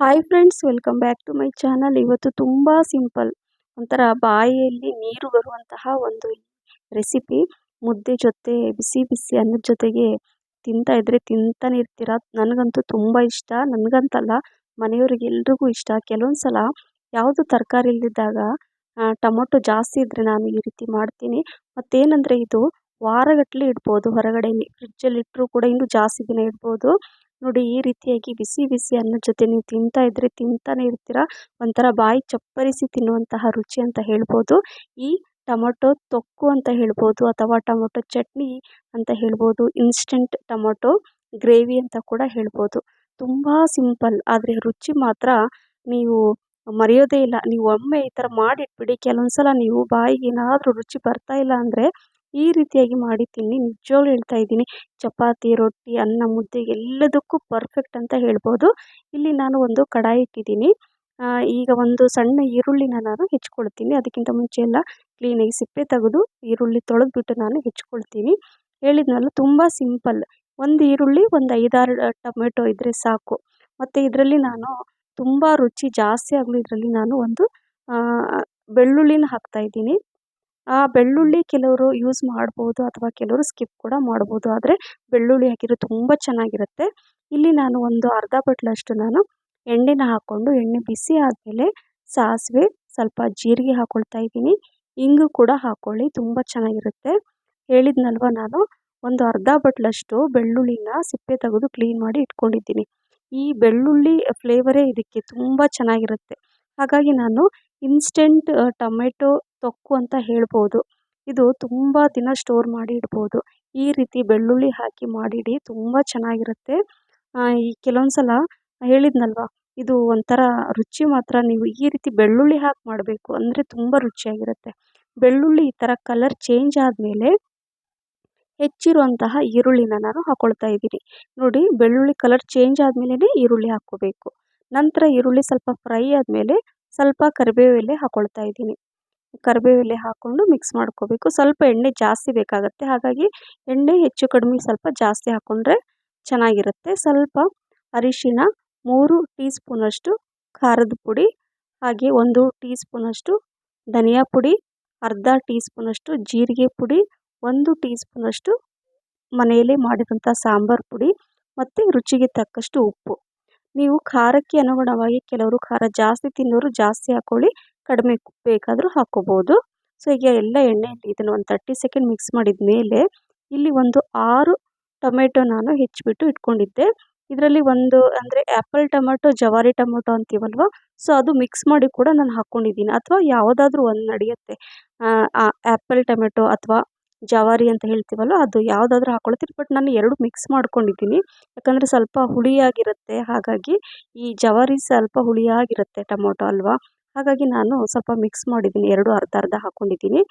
Hi friends welcome back to my channel ಇವತ್ತು ತುಂಬ simple ಒಂಥರ ಬಾಯಿಯಲ್ಲಿ ನೀರು ಬರುವಂತಹ ಒಂದು ರೆಸಿಪಿ ಮುದ್ದೆ ಜೊತೆ, ಬಿಸಿ ಬಿಸಿ ಅನ್ನದ ಜೊತೆಗೆ ತಿಂತಾ ಇದ್ದರೆ ತಿಂತಾನೆ ಇರ್ತೀರ? ನನಗಂತೂ ತುಂಬ ಇಷ್ಟ. ನನಗಂತಲ್ಲ, ಮನೆಯವ್ರಿಗೆ ಎಲ್ರಿಗೂ ಇಷ್ಟ. ಕೆಲವೊಂದು ಸಲ ಯಾವುದು ತರಕಾರಿ ಇಲ್ಲದಿದ್ದಾಗ ಟೊಮೊಟೊ ಜಾಸ್ತಿ ಇದ್ದರೆ ನಾನು ಈ ರೀತಿ ಮಾಡ್ತೀನಿ. ಮತ್ತೇನಂದರೆ ಇದು ವಾರಗಟ್ಟಲೆ ಇಡ್ಬೋದು ಹೊರಗಡೆ ಫ್ರಿಜ್ಜಲ್ಲಿ ಇಟ್ಟರೂ ಕೂಡ ಇನ್ನೂ ಜಾಸ್ತಿ ದಿನ ಇಡ್ಬೋದು. ನೋಡಿ ಈ ರೀತಿಯಾಗಿ ಬಿಸಿ ಬಿಸಿ ಅನ್ನದ ಜೊತೆ ನೀವು ತಿಂತಾ ಇದ್ದರೆ ತಿಂತಾನೆ ಇರ್ತೀರ. ಒಂಥರ ಬಾಯಿ ಚಪ್ಪರಿಸಿ ತಿನ್ನುವಂತಹ ರುಚಿ ಅಂತ ಹೇಳ್ಬೋದು. ಈ ಟೊಮೊಟೊ ತೊಕ್ಕು ಅಂತ ಹೇಳ್ಬೋದು ಅಥವಾ ಟೊಮೊಟೊ ಚಟ್ನಿ ಅಂತ ಹೇಳ್ಬೋದು ಇನ್ಸ್ಟೆಂಟ್ ಟೊಮೊಟೊ ಗ್ರೇವಿ ಅಂತ ಕೂಡ ಹೇಳ್ಬೋದು. ತುಂಬ ಸಿಂಪಲ್, ಆದರೆ ರುಚಿ ಮಾತ್ರ ನೀವು ಮರೆಯೋದೇ ಇಲ್ಲ. ನೀವು ಒಮ್ಮೆ ಈ ಥರ ಮಾಡಿಟ್ಬಿಡಿ. ಕೆಲವೊಂದು ಸಲ ನೀವು ಬಾಯಿಗೆ ಏನಾದರೂ ರುಚಿ ಬರ್ತಾ ಇಲ್ಲ ಅಂದರೆ ಈ ರೀತಿಯಾಗಿ ಮಾಡಿ ತಿನ್ನಿ. ನಿಜವಾಗ್ಲೂ ಹೇಳ್ತಾ ಇದ್ದೀನಿ, ಚಪಾತಿ, ರೊಟ್ಟಿ, ಅನ್ನ, ಮುದ್ದೆ ಎಲ್ಲದಕ್ಕೂ ಪರ್ಫೆಕ್ಟ್ ಅಂತ ಹೇಳ್ಬೋದು. ಇಲ್ಲಿ ನಾನು ಒಂದು ಕಡಾಯಿ ಇಟ್ಟಿದ್ದೀನಿ. ಈಗ ಒಂದು ಸಣ್ಣ ಈರುಳ್ಳಿನ ನಾನು ಹೆಚ್ಕೊಳ್ತೀನಿ. ಅದಕ್ಕಿಂತ ಮುಂಚೆ ಎಲ್ಲ ಕ್ಲೀನಾಗಿ ಸಿಪ್ಪೆ ತೆಗೆದು ಈರುಳ್ಳಿ ತೊಳೆದ್ಬಿಟ್ಟು ನಾನು ಹೆಚ್ಕೊಳ್ತೀನಿ. ಹೇಳಿದ್ನಲ್ಲ, ತುಂಬ ಸಿಂಪಲ್ ಒಂದು ಈರುಳ್ಳಿ, ಒಂದು ಐದಾರು ಟೊಮೆಟೊ ಇದ್ದರೆ ಸಾಕು. ಮತ್ತು ಇದರಲ್ಲಿ ನಾನು ತುಂಬ ರುಚಿ ಜಾಸ್ತಿ ಆಗಲಿ ಇದರಲ್ಲಿ ನಾನು ಒಂದು ಬೆಳ್ಳುಳ್ಳಿನ ಹಾಕ್ತಾಯಿದ್ದೀನಿ ಬೆಳ್ಳುಳ್ಳಿ ಕೆಲವರು ಯೂಸ್ ಮಾಡ್ಬೋದು ಅಥವಾ ಕೆಲವರು ಸ್ಕಿಪ್ ಕೂಡ ಮಾಡ್ಬೋದು. ಆದರೆ ಬೆಳ್ಳುಳ್ಳಿ ಹಾಕಿದರೆ ತುಂಬ ಚೆನ್ನಾಗಿರುತ್ತೆ. ಇಲ್ಲಿ ನಾನು ಒಂದು ಅರ್ಧ ಬಟ್ಲಷ್ಟು ನಾನು ಎಣ್ಣೆನ ಹಾಕ್ಕೊಂಡು ಎಣ್ಣೆ ಬಿಸಿ ಆದಮೇಲೆ ಸಾಸಿವೆ ಸ್ವಲ್ಪ ಜೀರಿಗೆ ಹಾಕ್ಕೊಳ್ತಾ ಇದ್ದೀನಿ. ಇಂಗು ಕೂಡ ಹಾಕ್ಕೊಳ್ಳಿ ತುಂಬ ಚೆನ್ನಾಗಿರುತ್ತೆ. ಹೇಳಿದ್ನಲ್ವ ನಾನು, ಒಂದು ಅರ್ಧ ಬಟ್ಲಷ್ಟು ಬೆಳ್ಳುಳ್ಳಿನ ಸಿಪ್ಪೆ ತೆಗೆದು ಕ್ಲೀನ್ ಮಾಡಿ ಇಟ್ಕೊಂಡಿದ್ದೀನಿ. ಈ ಬೆಳ್ಳುಳ್ಳಿ ಫ್ಲೇವರೇ ಇದಕ್ಕೆ ತುಂಬ ಚೆನ್ನಾಗಿರುತ್ತೆ. ಹಾಗಾಗಿ ನಾನು ಇನ್ಸ್ಟೆಂಟ್ ಟೊಮೆಟೊ ತೊಕ್ಕು ಅಂತ ಹೇಳ್ಬೋದು. ಇದು ತುಂಬ ದಿನ ಸ್ಟೋರ್ ಮಾಡಿ ಇಡ್ಬೋದು. ಈ ರೀತಿ ಬೆಳ್ಳುಳ್ಳಿ ಹಾಕಿ ಮಾಡಿಡಿ ತುಂಬ ಚೆನ್ನಾಗಿರುತ್ತೆ. ಈ ಕೆಲವೊಂದು ಸಲ ಹೇಳಿದ್ನಲ್ವ, ಇದು ಒಂಥರ ರುಚಿ ಮಾತ್ರ. ನೀವು ಈ ರೀತಿ ಬೆಳ್ಳುಳ್ಳಿ ಹಾಕಿ ಮಾಡಬೇಕು ಅಂದರೆ ತುಂಬ ರುಚಿಯಾಗಿರುತ್ತೆ. ಬೆಳ್ಳುಳ್ಳಿ ಈ ಥರ ಕಲರ್ ಚೇಂಜ್ ಆದಮೇಲೆ ಹೆಚ್ಚಿರುವಂತಹ ಈರುಳ್ಳಿನ ನಾನು ಹಾಕ್ಕೊಳ್ತಾ ಇದ್ದೀನಿ. ನೋಡಿ, ಬೆಳ್ಳುಳ್ಳಿ ಕಲರ್ ಚೇಂಜ್ ಆದಮೇಲೆ ಈರುಳ್ಳಿ ಹಾಕ್ಕೋಬೇಕು. ನಂತರ ಈರುಳ್ಳಿ ಸ್ವಲ್ಪ ಫ್ರೈ ಆದಮೇಲೆ ಸ್ವಲ್ಪ ಕರಿಬೇವು ಎಲೆ ಹಾಕ್ಕೊಳ್ತಾ ಇದ್ದೀನಿ. ಕರಿಬೇವು ಎಲೆ ಹಾಕ್ಕೊಂಡು ಮಿಕ್ಸ್ ಮಾಡ್ಕೋಬೇಕು. ಸ್ವಲ್ಪ ಎಣ್ಣೆ ಜಾಸ್ತಿ ಬೇಕಾಗುತ್ತೆ. ಹಾಗಾಗಿ ಎಣ್ಣೆ ಹೆಚ್ಚು ಕಡಿಮೆ ಸ್ವಲ್ಪ ಜಾಸ್ತಿ ಹಾಕ್ಕೊಂಡ್ರೆ ಚೆನ್ನಾಗಿರುತ್ತೆ. ಸ್ವಲ್ಪ ಅರಿಶಿನ ಮೂರು ಟೀ ಸ್ಪೂನಷ್ಟು ಖಾರದ ಪುಡಿ, ಹಾಗೆ ಒಂದು ಟೀ ಸ್ಪೂನಷ್ಟು ಧನಿಯಾ ಪುಡಿ, ಅರ್ಧ ಟೀ ಸ್ಪೂನಷ್ಟು ಜೀರಿಗೆ ಪುಡಿ, ಒಂದು ಟೀ ಸ್ಪೂನಷ್ಟು ಮನೆಯಲ್ಲೇ ಮಾಡಿದಂಥ ಸಾಂಬಾರು ಪುಡಿ ಮತ್ತು ರುಚಿಗೆ ತಕ್ಕಷ್ಟು ಉಪ್ಪು. ನೀವು ಖಾರಕ್ಕೆ ಅನುಗುಣವಾಗಿ ಕೆಲವರು ಖಾರ ಜಾಸ್ತಿ ತಿನ್ನೋರು ಜಾಸ್ತಿ ಹಾಕ್ಕೊಳ್ಳಿ ಕಡಿಮೆ ಬೇಕಾದರೂ ಹಾಕ್ಕೋಬೋದು ಸೊ ಈಗ ಎಲ್ಲ ಎಣ್ಣೆಯಲ್ಲಿ ಇದನ್ನು ಒಂದು ತರ್ಟಿ ಸೆಕೆಂಡ್ ಮಿಕ್ಸ್ ಮಾಡಿದ ಮೇಲೆ ಇಲ್ಲಿ ಒಂದು ಆರು ಟೊಮೆಟೊ ನಾನು ಹೆಚ್ಚಿಬಿಟ್ಟು ಇಟ್ಕೊಂಡಿದ್ದೆ. ಇದರಲ್ಲಿ ಒಂದು ಅಂದರೆ ಆ್ಯಪಲ್ ಟೊಮೆಟೊ, ಜವಾರಿ ಟೊಮೆಟೊ ಅಂತೀವಲ್ವ? ಸೊ ಅದು ಮಿಕ್ಸ್ ಮಾಡಿ ಕೂಡ ನಾನು ಹಾಕ್ಕೊಂಡಿದ್ದೀನಿ ಅಥವಾ ಯಾವುದಾದ್ರೂ ಒಂದು ನಡೆಯುತ್ತೆ. ಆ್ಯಪಲ್ ಟೊಮೆಟೊ ಅಥವಾ ಜವಾರಿ ಅಂತ ಹೇಳ್ತೀವಲ್ಲ ಅದು ಯಾವುದಾದ್ರೂ ಹಾಕ್ಕೊಳ್ತೀನಿ ಬಟ್ ನಾನು ಎರಡು ಮಿಕ್ಸ್ ಮಾಡ್ಕೊಂಡಿದ್ದೀನಿ. ಯಾಕಂದರೆ ಸ್ವಲ್ಪ ಹುಳಿಯಾಗಿರುತ್ತೆ. ಹಾಗಾಗಿ ಈ ಜವಾರಿ ಸ್ವಲ್ಪ ಹುಳಿಯಾಗಿರುತ್ತೆ ಟೊಮೊಟೊ ಅಲ್ವಾ. ಹಾಗಾಗಿ ನಾನು ಸ್ವಲ್ಪ ಮಿಕ್ಸ್ ಮಾಡಿದ್ದೀನಿ. ಎರಡು ಅರ್ಧ ಅರ್ಧ ಹಾಕ್ಕೊಂಡಿದ್ದೀನಿ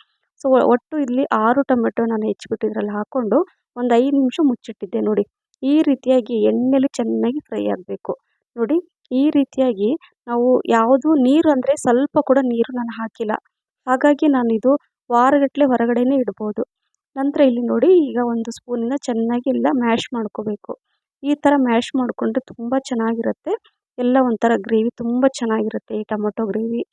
ಸೊ ಒಟ್ಟು ಇಲ್ಲಿ ಆರು ಟೊಮೆಟೊ ನಾನು ಹೆಚ್ಚಿಬಿಟ್ಟು ಇದರಲ್ಲಿ ಹಾಕ್ಕೊಂಡು ಒಂದು ಐದು ನಿಮಿಷ ಮುಚ್ಚಿಟ್ಟಿದ್ದೆ ನೋಡಿ. ಈ ರೀತಿಯಾಗಿ ಎಣ್ಣೆಲಿ ಚೆನ್ನಾಗಿ ಫ್ರೈ ಆಗಬೇಕು. ನೋಡಿ, ಈ ರೀತಿಯಾಗಿ ನಾವು ಯಾವುದು ನೀರು ಅಂದರೆ ಸ್ವಲ್ಪ ಕೂಡ ನೀರು ನಾನು ಹಾಕಿಲ್ಲ. ಹಾಗಾಗಿ ನಾನು ಇದು ವಾರಗಟ್ಟಲೆ ಹೊರಗಡೆನೇ ಇಡ್ಬೋದು. ನಂತರ ಇಲ್ಲಿ ನೋಡಿ ಈಗ ಒಂದು ಸ್ಪೂನಿಂದ ಚೆನ್ನಾಗಿ ಎಲ್ಲ ಮ್ಯಾಶ್ ಮಾಡ್ಕೋಬೇಕು. ಈ ಥರ ಮ್ಯಾಶ್ ಮಾಡಿಕೊಂಡ್ರೆ ತುಂಬ ಚೆನ್ನಾಗಿರುತ್ತೆ. ಎಲ್ಲ ಒಂಥರ ಗ್ರೇವಿ ತುಂಬ ಚೆನ್ನಾಗಿರುತ್ತೆ ಈ ಟೊಮೊಟೊ ಗ್ರೇವಿ.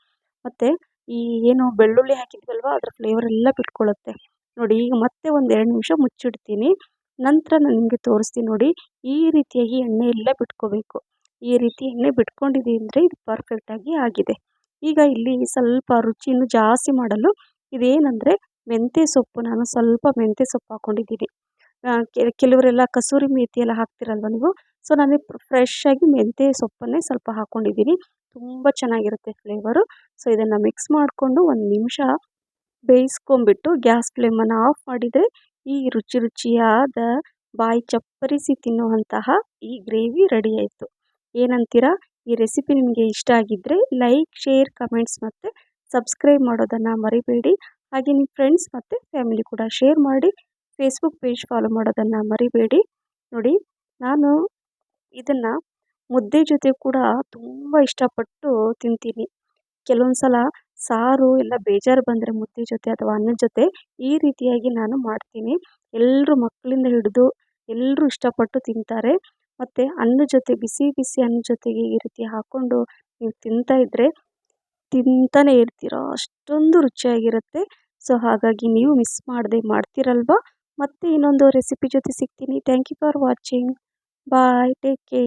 ಮತ್ತು ಈ ಏನು ಬೆಳ್ಳುಳ್ಳಿ ಹಾಕಿದ್ವಲ್ವ ಅದರ ಫ್ಲೇವರ್ ಎಲ್ಲ ಬಿಟ್ಕೊಳ್ಳುತ್ತೆ ನೋಡಿ ಈಗ ಮತ್ತೆ ಒಂದು ಎರಡು ನಿಮಿಷ ಮುಚ್ಚಿಡ್ತೀನಿ. ನಂತರ ನಾನು ನಿಮಗೆ ತೋರಿಸ್ತೀನಿ ನೋಡಿ ಈ ರೀತಿಯಾಗಿ ಎಣ್ಣೆ ಎಲ್ಲ ಬಿಟ್ಕೋಬೇಕು. ಈ ರೀತಿ ಎಣ್ಣೆ ಬಿಟ್ಕೊಂಡಿದೆ ಅಂದರೆ ಇದು ಪರ್ಫೆಕ್ಟಾಗಿ ಆಗಿದೆ. ಈಗ ಇಲ್ಲಿ ಸ್ವಲ್ಪ ರುಚಿಯನ್ನು ಜಾಸ್ತಿ ಮಾಡಲು ಇದೇನಂದರೆ ಮೆಂತ್ಯ ಸೊಪ್ಪು, ನಾನು ಸ್ವಲ್ಪ ಮೆಂತ್ಯ ಸೊಪ್ಪು ಹಾಕ್ಕೊಂಡಿದ್ದೀನಿ ಕೆಲವರೆಲ್ಲ ಕಸೂರಿ ಮೇಥಿ ಎಲ್ಲ ಹಾಕ್ತಿರಲ್ವ ನೀವು? ಸೊ ನಾನು ಫ್ರೆಶ್ಶಾಗಿ ಮೆಂತ್ಯ ಸೊಪ್ಪನ್ನೇ ಸ್ವಲ್ಪ ಹಾಕ್ಕೊಂಡಿದ್ದೀನಿ ತುಂಬ ಚೆನ್ನಾಗಿರುತ್ತೆ ಫ್ಲೇವರು ಸೊ ಇದನ್ನು ಮಿಕ್ಸ್ ಮಾಡಿಕೊಂಡು ಒಂದು ನಿಮಿಷ ಬೇಯಿಸ್ಕೊಂಬಿಟ್ಟು ಗ್ಯಾಸ್ ಫ್ಲೇಮನ್ನು ಆಫ್ ಮಾಡಿದರೆ ಈ ರುಚಿ ರುಚಿಯಾದ ಬಾಯಿ ಚಪ್ಪರಿಸಿ ತಿನ್ನುವಂತಹ ಈ ಗ್ರೇವಿ ರೆಡಿ ಆಯಿತು. ಏನಂತೀರಾ? ಈ ರೆಸಿಪಿ ನಿಮಗೆ ಇಷ್ಟ ಆಗಿದ್ದರೆ ಲೈಕ್ ಶೇರ್ ಕಮೆಂಟ್ಸ್ ಮತ್ತು ಸಬ್ಸ್ಕ್ರೈಬ್ ಮಾಡೋದನ್ನು ಮರಿಬೇಡಿ. ಹಾಗೆ ನಿಮ್ಮ ಫ್ರೆಂಡ್ಸ್ ಮತ್ತು ಫ್ಯಾಮಿಲಿ ಕೂಡ ಶೇರ್ ಮಾಡಿ ಫೇಸ್ಬುಕ್ ಪೇಜ್ ಫಾಲೋ ಮಾಡೋದನ್ನು ಮರಿಬೇಡಿ. ನೋಡಿ, ನಾನು ಇದನ್ನು ಮುದ್ದೆ ಜೊತೆ ಕೂಡ ತುಂಬ ಇಷ್ಟಪಟ್ಟು ತಿಂತೀನಿ. ಕೆಲವೊಂದು ಸಲ ಸಾರು ಎಲ್ಲ ಬೇಜಾರು ಬಂದರೆ ಮುದ್ದೆ ಜೊತೆ ಅಥವಾ ಅನ್ನದ ಜೊತೆ ಈ ರೀತಿಯಾಗಿ ನಾನು ಮಾಡ್ತೀನಿ. ಎಲ್ಲರೂ ಮಕ್ಕಳಿಂದ ಹಿಡಿದು ಎಲ್ಲರೂ ಇಷ್ಟಪಟ್ಟು ತಿಂತಾರೆ. ಮತ್ತು ಅನ್ನದ ಜೊತೆ, ಬಿಸಿ ಬಿಸಿ ಅನ್ನದ ಜೊತೆಗೆ ಈ ರೀತಿ ಹಾಕ್ಕೊಂಡು ನೀವು ತಿಂತಾಯಿದ್ದರೆ ತಿಂತಾನೇ ಇರ್ತೀರ, ಅಷ್ಟೊಂದು ರುಚಿಯಾಗಿರುತ್ತೆ. ಸೊ ಹಾಗಾಗಿ ನೀವು ಮಿಸ್ ಮಾಡದೆ ಮಾಡ್ತೀರಲ್ವಾ? ಮತ್ತೆ ಇನ್ನೊಂದು ರೆಸಿಪಿ ಜೊತೆ ಸಿಗ್ತೀನಿ. Thank you for watching bye take care